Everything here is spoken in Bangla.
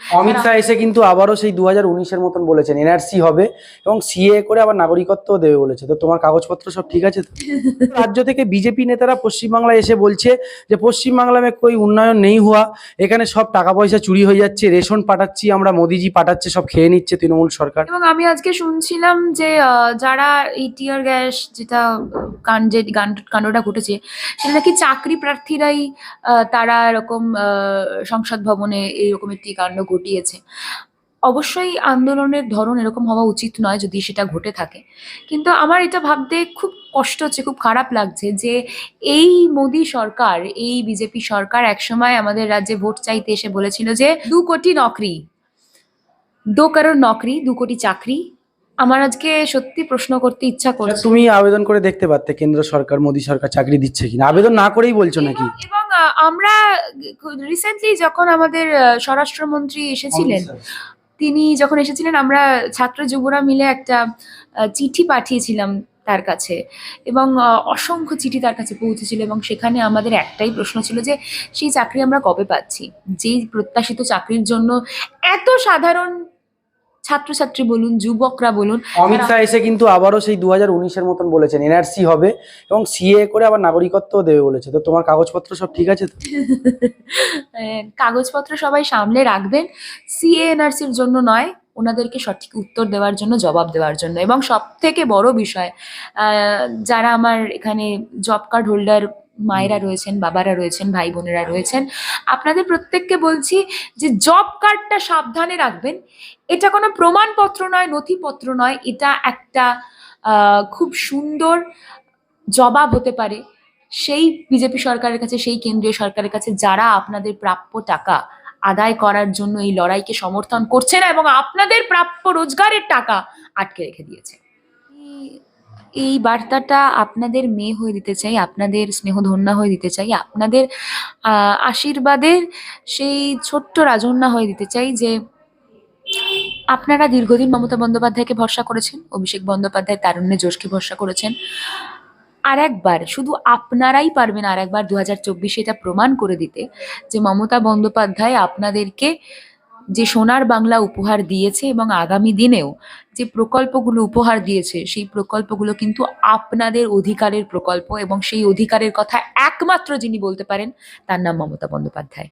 অমিত শাহ এসে কিন্তু আবারও সেই দু হাজার উনিশের মতন বলেছেন এনআরসি হবে এবং সিএ করে আবার নাগরিকত্ব দেবে বলেছে। তো তোমার কাগজপত্র সব ঠিক আছে? তো রাজ্য থেকে বিজেপি নেতারা পশ্চিমবাংলায় এসে বলছে যে পশ্চিমবাংলা মে কোই উন্নয়ন নেই হওয়া এখানে সব টাকা পয়সা চুরি হয়ে যাচ্ছে রেশন পাঠাচ্ছি আমরা মোদিজি পাঠাচ্ছে সব খেয়ে নিচ্ছে তৃণমূল সরকার। এবং আমি আজকে শুনছিলাম যে যারা এই টিয়ার গ্যাস যেটা কাণ্ড যে কাণ্ডটা ঘটেছে সেটা নাকি চাকরি প্রার্থীরাই তারা এরকম আহ, সংসদ ভবনে এইরকম একটি কাণ্ড ঘটিয়েছে। অবশ্যই আন্দোলনের ধরন এরকম হওয়া উচিত নয় যদি সেটা ঘটে থাকে। কিন্তু আমার এটা ভাবতে খুব কষ্ট হচ্ছে খুব খারাপ লাগছে যে এই মোদী সরকার এই বিজেপি সরকার একসময় আমাদের রাজ্যে ভোট চাইতে এসে বলেছিল যে দু কোটি নকরি দো কারোর নকরি দু কোটি চাকরি। আমার আজকে সত্যি প্রশ্ন করতে ইচ্ছা করছে। তুমি আবেদন করে দেখতে পারতে কেন্দ্র সরকার মোদী সরকার চাকরি দিচ্ছে কিনা? আবেদন না করেই বলছো নাকি? আমরা রিসেন্টলি যখন আমাদের স্বরাষ্ট্রমন্ত্রী এসেছিলেন তিনি যখন এসেছিলেন আমরা ছাত্র যুবরা মিলে একটা চিঠি পাঠিয়েছিলাম তার কাছে এবং অসংখ্য চিঠি তার কাছে পৌঁছেছিল এবং সেখানে আমাদের একটাই প্রশ্ন ছিল যে সেই চাকরি আমরা কবে পাচ্ছি? যেই প্রত্যাশিত চাকরির জন্য এত সাধারণ ছাত্রছাত্রী বলুন যুবকরা বলুন অমিত শাহ এসে কিন্তু আবারও সেই দু হাজার উনিশের মতন বলেছেন এনআরসি হবে এবং সিএ করে আবার নাগরিকত্বও দেবে বলেছে। তো তোমার কাগজপত্র সব ঠিক আছে কাগজপত্র সবাই সামলে রাখবেন। সিএনআরসির জন্য নয় ওনাদেরকে সঠিক উত্তর দেওয়ার জন্য জবাব দেওয়ার জন্য। এবং সব থেকে বড় বিষয় যারা আমার এখানে জব কার্ড হোল্ডার মায়েরা রয়েছেন বাবারা রয়েছেন ভাই বোনেরা রয়েছেন। আপনাদের প্রত্যেককে বলছি যে জব কার্ডটা সাবধানে রাখবেন। এটা কোনো প্রমাণপত্র নয় নথিপত্র নয়। এটা একটা খুব সুন্দর জবাব হতে পারে। সেই বিজেপি সরকারের কাছে সেই কেন্দ্রীয় সরকারের কাছে যারা আপনাদের প্রাপ্য টাকা আদায় করার জন্য এই লড়াইকে সমর্থন করছে না এবং আপনাদের প্রাপ্য রোজগারের টাকা আটকে রেখে দিয়েছে। এই- বার্তাটা আপনাদের মেয়ে হয়ে দিতে চাই, আপনাদের স্নেহধন্যা হয়ে দিতে চাই, আপনাদের আশীর্বাদের সেই ছোট্ট রাজন্যা হয়ে দিতে চাই যে আপনারা দীর্ঘদিন মমতা বন্দ্যোপাধ্যায়কে ভরসা করেছেন, অভিষেক বন্দ্যোপাধ্যায় তারুণ্যে জোশকে ভরসা করেছেন। আর একবার শুধু আপনারাই পারবেন আর একবার দু হাজার চব্বিশে এটা প্রমাণ করে দিতে যে মমতা বন্দ্যোপাধ্যায় আপনাদেরকে যে সোনার বাংলা উপহার দিয়েছে এবং আগামী দিনেও যে প্রকল্পগুলো উপহার দিয়েছে, সেই প্রকল্পগুলো কিন্তু আপনাদের অধিকারের প্রকল্প এবং সেই অধিকারের কথা একমাত্র যিনি বলতে পারেন, তার নাম মমতা বন্দ্যোপাধ্যায়।